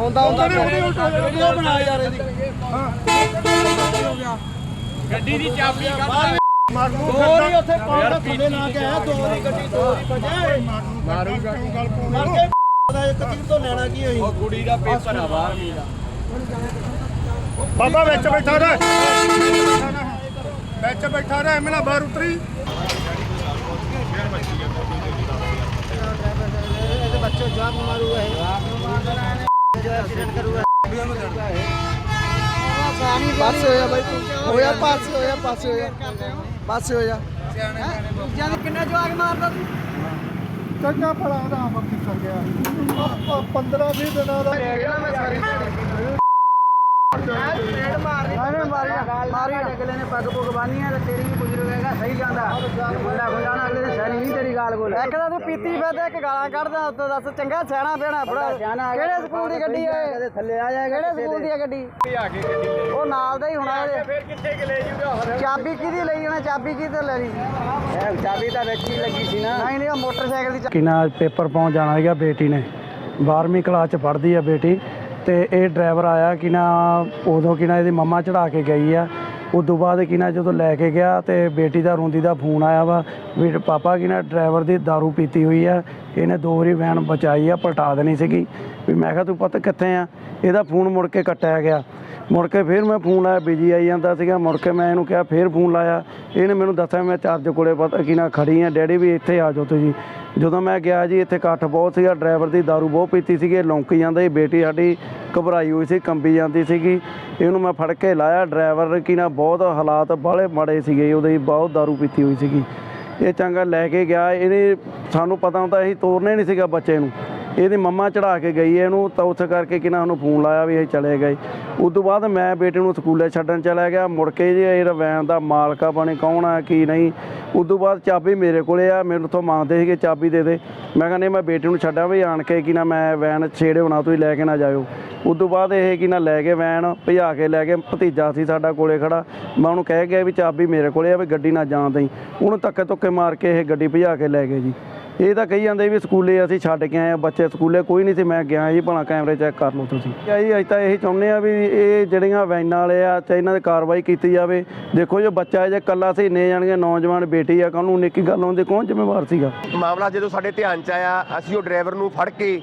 ਆਉਂਦਾ ਆਉਂਦਾ ਵੀਡੀਓ ਬਣਾ ਯਾਰ ਇਹਦੀ। ਗੱਡੀ ਦੀ ਚਾਬੀ ਕੱਢ ਦੋ ਹੀ ਉੱਥੇ ਪਾਉਣ ਥੱਲੇ ਨਾ ਗਿਆ ਦੋ ਦੀ ਗੱਡੀ ਦੋ ਦੀ ਵਜੇ ਮਾਰੂਗਾ ਮਰ ਕੇ ਦਾ ਇੱਕ ਚੀਜ਼ ਤੋਂ ਲੈਣਾ ਕੀ ਹੋਈ ਉਹ ਕੁੜੀ ਦਾ ਪੇਪਰ ਆ 12ਵੀਂ ਦਾ ਬਾਬਾ ਵਿੱਚ ਬੈਠਾ ਰਹਿ। ਵਿੱਚ ਬੈਠਾ ਰਹਿ ਐਵੇਂ ਨਾ ਬਾਹਰ ਉਤਰੀ ਬੱਚੇ ਜਵਾਬ ਮਾਰੂ ਹੈ ਜੋ ਐਕਸੀਡੈਂਟ ਕਰੂਗਾ ਪਾਸ ਹੋਇਆ ਬਾਈ ਤੂੰ। ਹੋਇਆ ਪਾਸ ਹੋਇਆ ਪਾਸ ਹੋਇਆ। ਪਾਸ ਹੋਇਆ। ਜਦ ਕਿੰਨਾ ਜਵਾਗ ਮਾਰਦਾ ਤੂੰ? ਚੰਗਾ ਭਲਾ ਉਹਦਾ ਆਪ ਕੀ ਕਰ ਗਿਆ। 15 20 ਦਿਨਾਂ ਦਾ ਮੈਂ ਸਾਰੀ ਮਾਰੀ ਮਾਰੀ ਮਾਰੀ ਅਗਲੇ ਨੇ ਪੱਗ ਪੁੱਗ ਬੰਨੀ ਹੈ ਤੇ ਤੇਰੀ ਵੀ ਗੁਜ਼ਰ ਹੋਏਗਾ ਸਹੀ ਜਾਂਦਾ। ਜੇ ਮੁੰਡਾ ਨਹੀਂ ਤੇਰੀ ਗਾਲ ਬੋਲ। ਇੱਕ ਤਾਂ ਤੂੰ ਪੀਤੀ ਫਿਰਦਾ ਇੱਕ ਗਾਲਾਂ ਕੱਢਦਾ ਉੱਤੋਂ ਦੱਸ ਚੰਗਾ ਸਿਆਣਾ ਬੇਣਾ ਬੜਾ ਕਿਹੜੇ ਸਕੂਲ ਦੀ ਗੱਡੀ ਹੈ ਕਦੇ ਥੱਲੇ ਆ ਜਾਏਗਾ ਕਿਹੜੇ ਸਕੂਲ ਦੀ। ਹੈ ਗੱਡੀ? ਆ ਕੇ ਗੱਡੀ ਲੈ ਉਹ ਨਾਲ ਦਾ ਹੀ ਹੋਣਾ ਇਹਦੇ। ਫਿਰ ਕਿੱਥੇ ਕਿ ਲੈ ਜੂਗਾ ਚਾਬੀ ਕਿਹਦੀ ਲਈ ਉਹਨੇ ਚਾਬੀ ਕਿਹਦੇ ਲੈਣੀ ਚਾਬੀ ਤਾਂ ਵਿੱਚ ਹੀ ਲੱਗੀ ਸੀ ਨਾ। ਨਹੀਂ ਨਹੀਂ ਉਹ ਮੋਟਰਸਾਈਕਲ ਦੀ ਕਿ ਨਾ ਪੇਪਰ ਪਾਉਣ ਜਾਣਾ ਹੈਗਾ ਬੇਟੀ ਨੇ। 12ਵੀਂ ਕਲਾਸ ਚ ਪੜ੍ਹਦੀ ਆ ਬੇਟੀ ਤੇ ਇਹ ਡਰਾਈਵਰ ਆਇਆ ਕਿ ਨਾ ਉਦੋਂ ਕਿ ਨਾ ਇਹਦੀ ਮੰਮਾ ਚੜਾ ਕੇ ਗਈ ਆ। ਉਦੋਂ ਬਾਅਦ ਕਿ ਨਾ ਜਦੋਂ ਲੈ ਕੇ ਗਿਆ ਤੇ ਬੇਟੀ ਦਾ ਰੋਂਦੀ ਦਾ ਫੋਨ ਆਇਆ ਵਾ ਵੀ ਪਾਪਾ ਕਿ ਨਾ ਡਰਾਈਵਰ ਦੀ दारू ਪੀਤੀ ਹੋਈ ਆ, ਇਹਨੇ ਦੋ ਵਾਰੀ ਵੈਨ ਬਚਾਈ ਆ, ਪਲਟਾ ਦੇਣੀ ਸੀਗੀ। ਵੀ ਮੈਂ ਕਿਹਾ ਤੂੰ ਪੁੱਤ ਕਿੱਥੇ ਆ ਇਹਦਾ ਫੋਨ ਮੁੜ ਕੇ ਕੱਟਿਆ ਗਿਆ ਮੁੜ ਕੇ ਫਿਰ ਮੈਂ ਫੋਨ ਲਾਇਆ ਬਿਜੀ ਆਈ ਜਾਂਦਾ ਸੀਗਾ ਮੁੜ ਕੇ ਮੈਂ ਇਹਨੂੰ ਕਿਹਾ ਫਿਰ ਫੋਨ ਲਾਇਆ ਇਹਨੇ ਮੈਨੂੰ ਦੱਸਿਆ ਮੈਂ ਚਾਰਜ ਕੋਲੇ ਪਤਾ ਕਿ ਨਾ ਖੜੀ ਆ ਡੈਡੀ ਵੀ ਇੱਥੇ ਆ ਜਾਓ ਤੁਸੀਂ ਜਦੋਂ ਮੈਂ ਗਿਆ ਜੀ ਇੱਥੇ ਇਕੱਠ ਬਹੁਤ ਸੀਗਾ ਡਰਾਈਵਰ ਦੀ दारू ਬਹੁਤ ਪੀਤੀ ਸੀਗੀ ਇਹ ਲੌਂਕੀ ਜਾਂਦਾ ਸੀ ਬੇਟੀ ਸਾਡੀ ਘਬਰਾਈ ਹੋਈ ਸੀ ਕੰਬੀ ਜਾਂਦੀ ਸੀਗੀ ਇਹਨੂੰ ਮੈਂ ਫੜ ਕੇ ਲਾਇਆ ਡਰਾਈਵਰ ਕੀ ਨਾ ਬਹੁਤ ਹਾਲਾਤ ਬਾਹਲੇ ਮਾੜੇ ਸੀਗੇ ਉਹਦੇ ਬਹੁਤ दारू ਪੀਤੀ ਹੋਈ ਸੀਗੀ ਇਹ ਚੰਗਾ ਲੈ ਕੇ ਗਿਆ ਇਹਨੇ ਸਾਨੂੰ ਪਤਾ ਹੁੰਦਾ ਅਸੀਂ ਤੋਰਨੇ ਨਹੀਂ ਸੀਗਾ ਬੱਚੇ ਨੂੰ ਇਹਦੀ ਮੰਮਾ ਚੜਾ ਕੇ ਗਈ ਹੈ ਇਹਨੂੰ, ਤਾਂ ਉੱਥੇ ਕਰਕੇ ਕਿ ਨਾ ਉਹਨੂੰ ਫੋਨ ਲਾਇਆ ਵੀ ਇਹ ਚਲੇ ਗਏ। ਉਸ ਤੋਂ ਬਾਅਦ ਮੈਂ ਬੇਟੇ ਨੂੰ ਸਕੂਲੇ ਛੱਡਣ ਚਲਾ ਗਿਆ। ਮੁੜ ਕੇ ਜੀ ਇਹ ਵੈਨ ਦਾ ਮਾਲਕਾ ਬਣੇ ਕੌਣ ਆ, ਕੀ ਨਹੀਂ। ਉਸ ਤੋਂ ਬਾਅਦ ਚਾਬੀ ਮੇਰੇ ਕੋਲੇ ਆ, ਮੈਨੂੰ ਤੋਂ ਮੰਗਦੇ ਸੀਗੇ ਚਾਬੀ ਦੇ ਦੇ। ਮੈਂ ਕਹਿੰਦਾ ਮੈਂ ਬੇਟੇ ਨੂੰ ਛੱਡਾਂ ਵੀ, ਆਣ ਕੇ ਕਿ ਨਾ ਮੈਂ ਵੈਨ ਛੇੜੇ ਹੋਣਾ, ਤੁਸੀਂ ਲੈ ਕੇ ਨਾ ਜਾਇਓ। ਉਸ ਤੋਂ ਬਾਅਦ ਇਹ ਕਿ ਨਾ ਲੈ ਕੇ ਵੈਨ, ਭਜਾ ਕੇ ਲੈ ਕੇ ਭਤੀਜਾ ਸੀ ਸਾਡਾ ਕੋਲੇ ਖੜਾ। ਮੈਂ ਉਹਨੂੰ ਕਹਿ ਗਿਆ ਵੀ ਚਾਬੀ ਮੇਰੇ ਕੋਲੇ ਆ, ਵੀ ਗੱਡੀ ਨਾ ਜਾਣ ਦੇਈ। ਉਹਨੂੰ ਧੱਕੇ ਧੁੱਕੇ ਮਾਰ ਕੇ ਇਹ ਗੱਡੀ ਭਜਾ ਕੇ ਲੈ ਗਏ ਜੀ। ਇਹ ਤਾਂ ਕਹੀ ਜਾਂਦੇ ਵੀ ਸਕੂਲੇ ਅਸੀਂ ਛੱਡ ਕੇ ਆਏ ਆ, ਬੱਚੇ ਸਕੂਲੇ ਕੋਈ ਨਹੀਂ ਸੀ, ਮੈਂ ਗਿਆ ਜੀ ਭਲਾ ਕੈਮਰੇ ਚੈੱਕ ਕਰ ਲਓ ਤੁਸੀਂ। ਜੀ ਅੱਜ ਤਾਂ ਇਹੀ ਚਾਹੁੰਦੇ ਆ ਵੀ ਇਹ ਜਿਹੜੀਆਂ ਵੈਨਾਂ ਵਾਲੇ ਆ, ਤੇ ਇਹਨਾਂ ਤੇ ਕਾਰਵਾਈ ਕੀਤੀ ਜਾਵੇ। ਦੇਖੋ ਜੋ ਬੱਚਾ ਜੇ ਕੱਲਾ ਸੀ ਨੇ ਜਾਣਗੇ, ਨੌਜਵਾਨ ਬੇਟੀ ਆ, ਕਾਹਨੂੰ ਨਿੱਕੀ ਗੱਲ ਹੁੰਦੀ, ਕੌਣ ਜ਼ਿੰਮੇਵਾਰ ਸੀਗਾ? ਮਾਮਲਾ ਜਦੋਂ ਸਾਡੇ ਧਿਆਨ ਚ ਆਇਆ, ਅਸੀਂ ਉਹ ਡਰਾਈਵਰ ਨੂੰ ਫੜ ਕੇ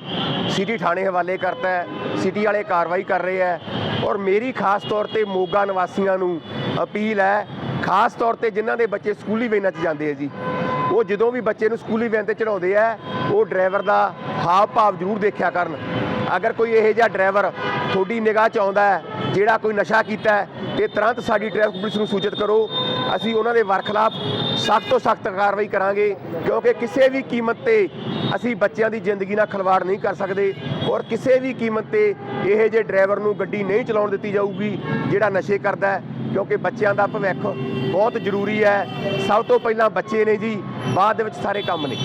ਸਿਟੀ ਥਾਣੇ ਹਵਾਲੇ ਕਰਤਾ ਸਿਟੀ ਵਾਲੇ ਕਾਰਵਾਈ ਕਰ ਰਹੇ ਹੈ। ਔਰ ਮੇਰੀ ਖਾਸ ਤੌਰ ਤੇ ਮੋਗਾ ਨਿਵਾਸੀਆਂ ਨੂੰ ਅਪੀਲ ਹੈ, ਖਾਸ ਤੌਰ ਤੇ ਜਿਨ੍ਹਾਂ ਦੇ ਬੱਚੇ ਸਕੂਲੀ ਵੈਨਾਂ 'ਚ ਜਾਂਦੇ ਆ ਜੀ। ਉਹ ਜਦੋਂ ਵੀ ਬੱਚੇ ਨੂੰ ਸਕੂਲੀ ਵੈਨ ਤੇ ਚੜਾਉਂਦੇ ਆ, ਉਹ ਡਰਾਈਵਰ ਦਾ ਹਾਵ ਭਾਵ ਜ਼ਰੂਰ ਦੇਖਿਆ ਕਰਨ। ਅਗਰ ਕੋਈ ਇਹੋ ਜਿਹਾ ਡਰਾਈਵਰ ਤੁਹਾਡੀ ਨਿਗਾਹ 'ਚ ਆਉਂਦਾ ਹੈ, ਜਿਹੜਾ ਕੋਈ ਨਸ਼ਾ ਕੀਤਾ ਹੈ, ਤੇ ਤੁਰੰਤ ਸਾਡੀ ਟ੍ਰੈਫਿਕ ਪੁਲਿਸ ਨੂੰ ਸੂਚਿਤ ਕਰੋ। ਅਸੀਂ ਉਹਨਾਂ ਦੇ ਵਰਖਲਾਫ ਸਖਤ ਤੋਂ ਸਖਤ ਕਾਰਵਾਈ ਕਰਾਂਗੇ, ਕਿਉਂਕਿ ਕਿਸੇ ਵੀ ਕੀਮਤ ਤੇ ਅਸੀਂ ਬੱਚਿਆਂ ਦੀ ਜ਼ਿੰਦਗੀ ਨਾਲ ਖਿਲਵਾੜ ਨਹੀਂ ਕਰ ਸਕਦੇ ਔਰ ਕਿਸੇ ਵੀ ਕੀਮਤ ਤੇ ਇਹੋ ਜਿਹੇ ਡਰਾਈਵਰ ਨੂੰ ਗੱਡੀ ਨਹੀਂ ਚਲਾਉਣ ਦਿੱਤੀ ਜਾਊਗੀ, ਜਿਹੜਾ ਨਸ਼ੇ ਕਰਦਾ ਹੈ। ਕਿਉਂਕਿ ਬੱਚਿਆਂ ਦਾ ਭਵਿੱਖ ਬਹੁਤ ਜ਼ਰੂਰੀ ਹੈ। ਸਭ ਤੋਂ ਪਹਿਲਾਂ ਬੱਚੇ ਨੇ ਜੀ, ਬਾਅਦ ਦੇ ਵਿੱਚ ਸਾਰੇ ਕੰਮ ਨੇ।